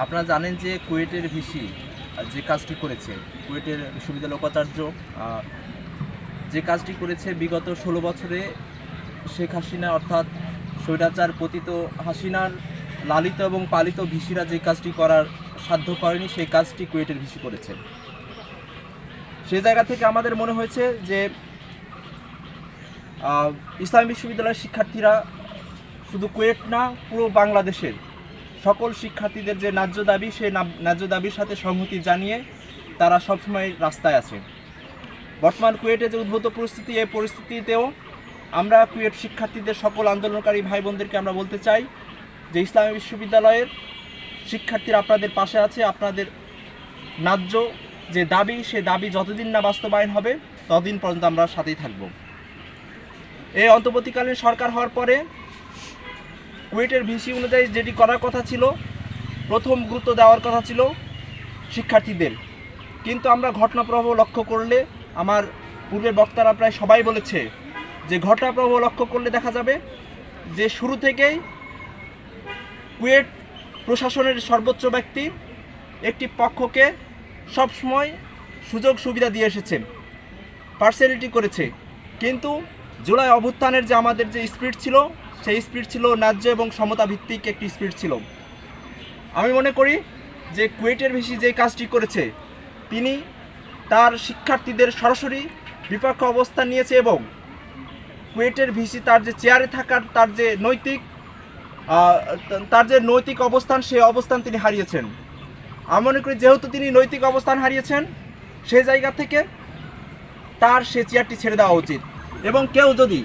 আপনারা জানেন যে কুয়েটের ভিসি যে কাজটি করেছে, কুয়েটের বিশ্ববিদ্যালয় উপাচার্য যে কাজটি করেছে বিগত ষোলো বছরে শেখ হাসিনা, অর্থাৎ স্বৈরাচার পতিত হাসিনার লালিত এবং পালিত ভিসিরা যে কাজটি করার সাধ্য করেনি, সেই কাজটি কুয়েটের ভিসি করেছে। সেই জায়গা থেকে আমাদের মনে হয়েছে যে ইসলামী বিশ্ববিদ্যালয়ের শিক্ষার্থীরা শুধু কুয়েট না, পুরো বাংলাদেশের সকল শিক্ষার্থীদের যে ন্যায্য দাবি, সেই ন্যায্য দাবির সাথে সংহতি জানিয়ে তারা সবসময় রাস্তায় আছে। বর্তমান কুয়েটে যে উদ্ভূত পরিস্থিতি, এই পরিস্থিতিতেও আমরা কুয়েট শিক্ষার্থীদের সকল আন্দোলনকারী ভাই বোনদেরকে আমরা বলতে চাই যে ইসলামী বিশ্ববিদ্যালয়ের শিক্ষার্থীরা আপনাদের পাশে আছে, আপনাদের ন্যায্য যে দাবি সে দাবি যতদিন না বাস্তবায়ন হবে, ততদিন পর্যন্ত আমরা সাথেই থাকব। এই অন্তর্বর্তীকালীন সরকার হওয়ার পরে কুয়েটের ভিসি অনুযায়ী যেটি করার কথা ছিল, প্রথম গুরুত্ব দেওয়ার কথা ছিল শিক্ষার্থীদের। কিন্তু আমরা ঘটনাপ্রবাহ লক্ষ্য করলে, আমার পূর্বের বক্তারা প্রায় সবাই বলেছে যে ঘটনাপ্রবাহ লক্ষ্য করলে দেখা যাবে যে শুরু থেকেই কুয়েট প্রশাসনের সর্বোচ্চ ব্যক্তি একটি পক্ষকে সবসময় সুযোগ সুবিধা দিয়ে এসেছে, পার্সেলিটি করেছে। কিন্তু জুলাই অভ্যুত্থানের যে আমাদের যে স্পিড ছিল সেই স্পিড ছিল ন্যায্য এবং সমতা ভিত্তিক একটি স্পিড ছিল। আমি মনে করি যে কুয়েটের ভিসি যে কাজটি করেছে, তিনি তার শিক্ষার্থীদের সরাসরি বিপক্ষ অবস্থান নিয়েছে এবং কুয়েটের ভিসি তার যে চেয়ারে থাকার, তার যে নৈতিক তার যে নৈতিক অবস্থান সেই অবস্থান তিনি হারিয়েছেন। আমি মনে করি যেহেতু তিনি নৈতিক অবস্থান হারিয়েছেন সেই জায়গা থেকে তার সে চেয়ারটি ছেড়ে দেওয়া উচিত। এবং কেউ যদি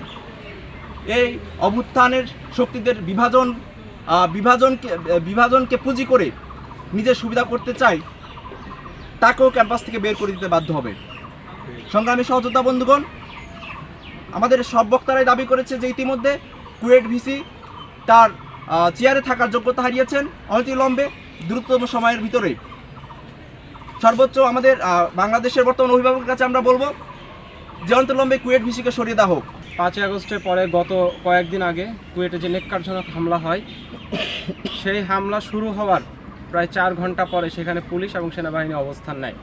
এই অভ্যুত্থানের শক্তিদের বিভাজন বিভাজনকে বিভাজনকে পুঁজি করে নিজের সুবিধা করতে চায় তাকেও ক্যাম্পাস থেকে বের করে দিতে বাধ্য হবে। সংগ্রামী সহযোদ্ধা বন্ধুগণ, আমাদের সব বক্তারাই দাবি করেছে যে ইতিমধ্যে কুয়েট ভিসি তার চেয়ারে থাকার যোগ্যতা হারিয়েছেন অনতিবিলম্বে দ্রুততম সময়ের ভিতরে। সর্বোচ্চ আমাদের বাংলাদেশের বর্তমান অভিভাবকের কাছে আমরা বলব, যে অন্তলম্বে কুয়েট ভিসিকে সরিয়ে দেওয়া হোক। পাঁচই আগস্টের পরে গত কয়েকদিন আগে কুয়েটে যে নেককারজনক হামলা হয়, সেই হামলা শুরু হওয়ার প্রায় চার ঘণ্টা পরে সেখানে পুলিশ এবং সেনাবাহিনী অবস্থান নেয়।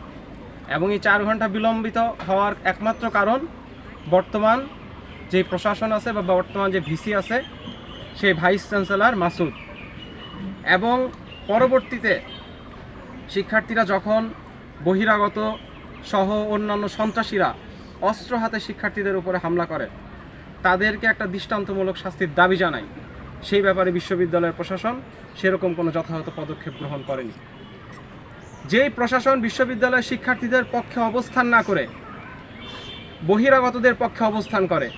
এবং এই চার ঘণ্টা বিলম্বিত হওয়ার একমাত্র কারণ বর্তমান যে প্রশাসন আছে বা বর্তমান যে ভিসি আছে, সেই ভাইস চ্যান্সেলর মাসুদ। এবং পরবর্তীতে শিক্ষার্থীরা যখন বহিরাগত সহ অন্যান্য সন্ত্রাসীরা অস্ত্র হাতে শিক্ষার্থীদের উপরে হামলা করে তাদেরকে একটা দৃষ্টান্তমূলক শাস্তির দাবি জানাই। সেই ব্যাপারে বিশ্ববিদ্যালয়ের প্রশাসন সেরকম কোনো যথাযথ পদক্ষেপ গ্রহণ করেনি। যেই প্রশাসন বিশ্ববিদ্যালয়ের শিক্ষার্থীদের পক্ষে অবস্থান না করে, বহিরাগতদের পক্ষে অবস্থান করে,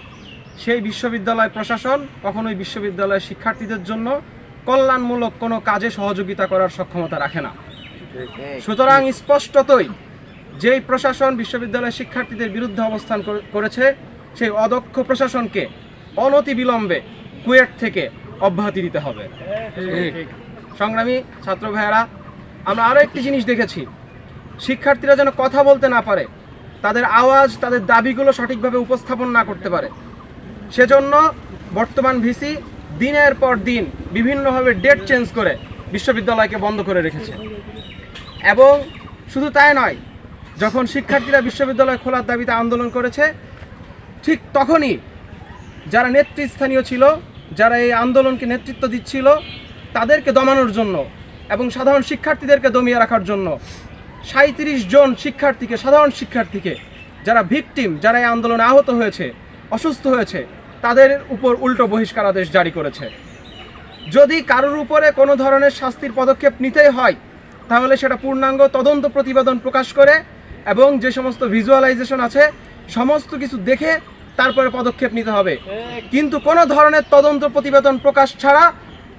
সেই বিশ্ববিদ্যালয় প্রশাসন কখনোই বিশ্ববিদ্যালয়ের শিক্ষার্থীদের জন্য কল্যাণমূলক কোনো কাজে সহযোগিতা করার সক্ষমতা রাখে না। সুতরাং স্পষ্টতই যেই প্রশাসন বিশ্ববিদ্যালয়ের শিক্ষার্থীদের বিরুদ্ধে অবস্থান করেছে সেই অদক্ষ প্রশাসনকে অনতিবিলম্বে কুয়েট থেকে অব্যাহতি দিতে হবে। সংগ্রামী ছাত্র ভাইয়েরা আমরা আরও একটি জিনিস দেখেছি। শিক্ষার্থীরা যেন কথা বলতে না পারে তাদের আওয়াজ তাদের দাবিগুলো সঠিকভাবে উপস্থাপন না করতে পারে। সেজন্য বর্তমান ভিসি দিনের পর দিন বিভিন্নভাবে ডেট চেঞ্জ করে বিশ্ববিদ্যালয়কে বন্ধ করে রেখেছে। এবং শুধু তাই নয় যখন শিক্ষার্থীরা বিশ্ববিদ্যালয় খোলার দাবিতে আন্দোলন করেছে ঠিক তখনই যারা নেতৃস্থানীয় ছিল, যারা এই আন্দোলনকে নেতৃত্ব দিচ্ছিল, তাদেরকে দমানোর জন্য এবং সাধারণ শিক্ষার্থীদেরকে দমিয়ে রাখার জন্য সাঁত্রিশ জন শিক্ষার্থীকে, সাধারণ শিক্ষার্থীকে যারা ভিকটিম, যারা এই আন্দোলনে আহত হয়েছে, অসুস্থ হয়েছে, তাদের উপর উল্টো বহিষ্কারাদেশ জারি করেছে। যদি কারোর উপরে কোনো ধরনের শাস্তির পদক্ষেপ নিতেই হয়, তাহলে সেটা পূর্ণাঙ্গ তদন্ত প্রতিবেদন প্রকাশ করে এবং যে সমস্ত ভিজুয়ালাইজেশন আছে সমস্ত কিছু দেখে তারপরে পদক্ষেপ নিতে হবে। কিন্তু কোনো ধরনের তদন্ত প্রতিবেদন প্রকাশ ছাড়া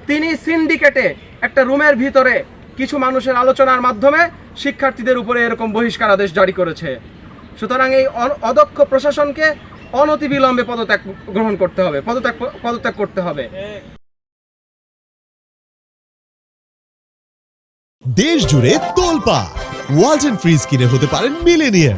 তিনি সিন্ডিকেটে একটা রুমের ভিতরে কিছু মানুষের আলোচনার মাধ্যমে শিক্ষার্থীদের উপরে এরকম বহিষ্কার আদেশ জারি করেছে। সুতরাং এই অদক্ষ প্রশাসনকে অনতিবিলম্বে পদত্যাগ গ্রহণ করতে হবে, পদত্যাগ পদত্যাগ করতে হবে। দেশ জুড়ে তোলপা ওয়ালটন ফ্রিজ কিনে হতে পারেন মিলেনিয়ার